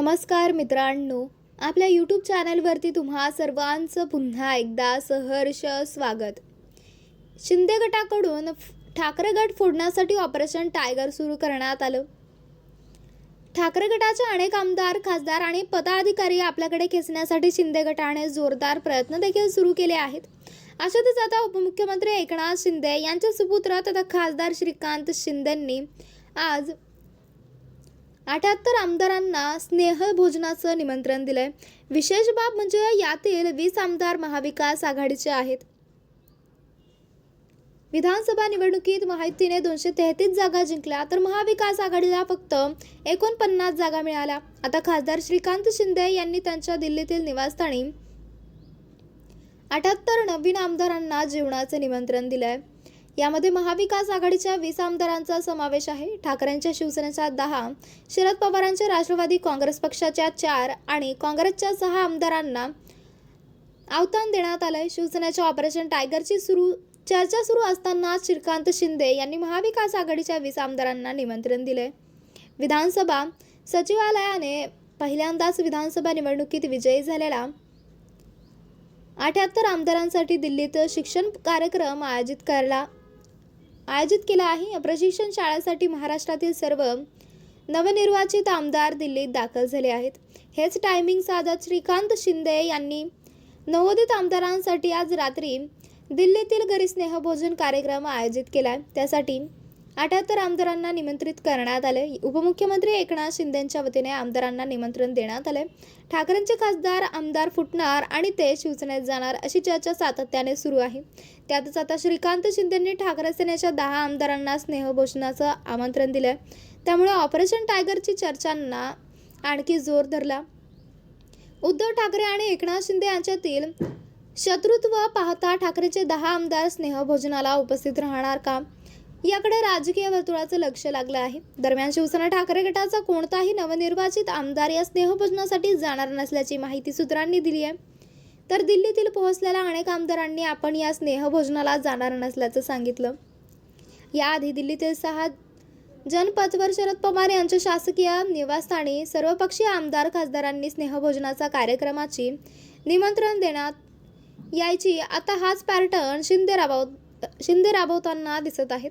नमस्कार मित्रांनो आपल्या यूट्यूब चॅनलवरती तुम्हा सर्वांचं पुन्हा एकदा सहर्ष स्वागत. शिंदे गटाकडून फ- ठाकरे गट फोडण्यासाठी ऑपरेशन टायगर सुरू करण्यात आलं. ठाकरे गटाचे अनेक आमदार खासदार आणि पदाधिकारी आपल्याकडे खेचण्यासाठी शिंदे गटाने जोरदार प्रयत्न देखील सुरू केले आहेत. अशातच आता उपमुख्यमंत्री एकनाथ शिंदे यांचे सुपुत्र तथा खासदार श्रीकांत शिंदेंनी आज अठ्याहत्तर आमदारांना स्नेहभोजनाचं निमंत्रण दिलंय. विशेष बाब म्हणजे यातील वीस आमदार महाविकास आघाडीचे आहेत. विधानसभा निवडणुकीत महायुतीने दोनशे तेहतीस जागा जिंकल्या तर महाविकास आघाडीला फक्त एकोणपन्नास जागा मिळाल्या. आता खासदार श्रीकांत शिंदे यांनी त्यांच्या दिल्लीतील निवासस्थानी अठ्याहत्तर नवीन आमदारांना जेवणाचं निमंत्रण दिलं आहे यामध्ये महाविकास आघाडीच्या वीस आमदारांचा समावेश आहे. ठाकरेंच्या शिवसेनेच्या दहा शरद पवारांच्या राष्ट्रवादी काँग्रेस पक्षाच्या चार आणि काँग्रेसच्या सहा आमदारांना आवतान देण्यात आलंय. शिवसेनेच्या ऑपरेशन टायगरची सुरू चर्चा सुरू असताना श्रीकांत शिंदे यांनी महाविकास आघाडीच्या वीस आमदारांना निमंत्रण दिले विधानसभा सचिवालयाने पहिल्यांदाच विधानसभा निवडणुकीत विजयी झालेला अठ्याहत्तर आमदारांसाठी दिल्लीत शिक्षण कार्यक्रम आयोजित करायला आयोजित केला आहे. या प्रशिक्षण शाळेसाठी महाराष्ट्रातील सर्व नवनिर्वाचित आमदार दिल्लीत दाखल झाले आहेत. हेच टायमिंग साधत श्रीकांत शिंदे यांनी नवोदित आमदारांसाठी आज रात्री दिल्लीतील घरी स्नेहभोजन कार्यक्रम आयोजित केला. आहे त्यासाठी अठ्याहत्तर आमदारांना निमंत्रित करण्यात आले. उपमुख्यमंत्री एकनाथ शिंदेच्या वतीने आमदारांना निमंत्रण देण्यात आले. ठाकरेंचे खासदार आमदार फुटणार आणि ते शिवसेनेत जाणार अशी चर्चा सातत्याने सुरू आहे. त्यातच आता श्रीकांत शिंदेंनी ठाकरे सेनेच्या दहा आमदारांना स्नेहभोषणाचं आमंत्रण दिलं त्यामुळे ऑपरेशन टायगरची चर्चांना आणखी जोर धरला. उद्धव ठाकरे आणि एकनाथ शिंदे यांच्यातील शत्रुत्व पाहता ठाकरेचे दहा आमदार स्नेहभोजनाला उपस्थित राहणार का? याकडे राजकीय वर्तुळाचं लक्ष लागलं आहे. दरम्यान शिवसेना ठाकरे गटाचा कोणताही नवनिर्वाचित आमदार या स्नेहभोजनासाठी जाणार नसल्याची माहिती सूत्रांनी दिली आहे. तर दिल्लीतील पोहोचलेल्या अनेक आमदारांनी आपण या स्नेहभोजनाला जाणार नसल्याचं सांगितलं. याआधी दिल्लीतील सहा जनपथवर शरद पवार यांच्या शासकीय निवासस्थानी सर्वपक्षीय आमदार खासदारांनी स्नेहभोजनाचा कार्यक्रमाची निमंत्रण देण्यात यायची. आता हाच पॅटर्न शिंदे राबव शिंदे राबवताना दिसत आहेत.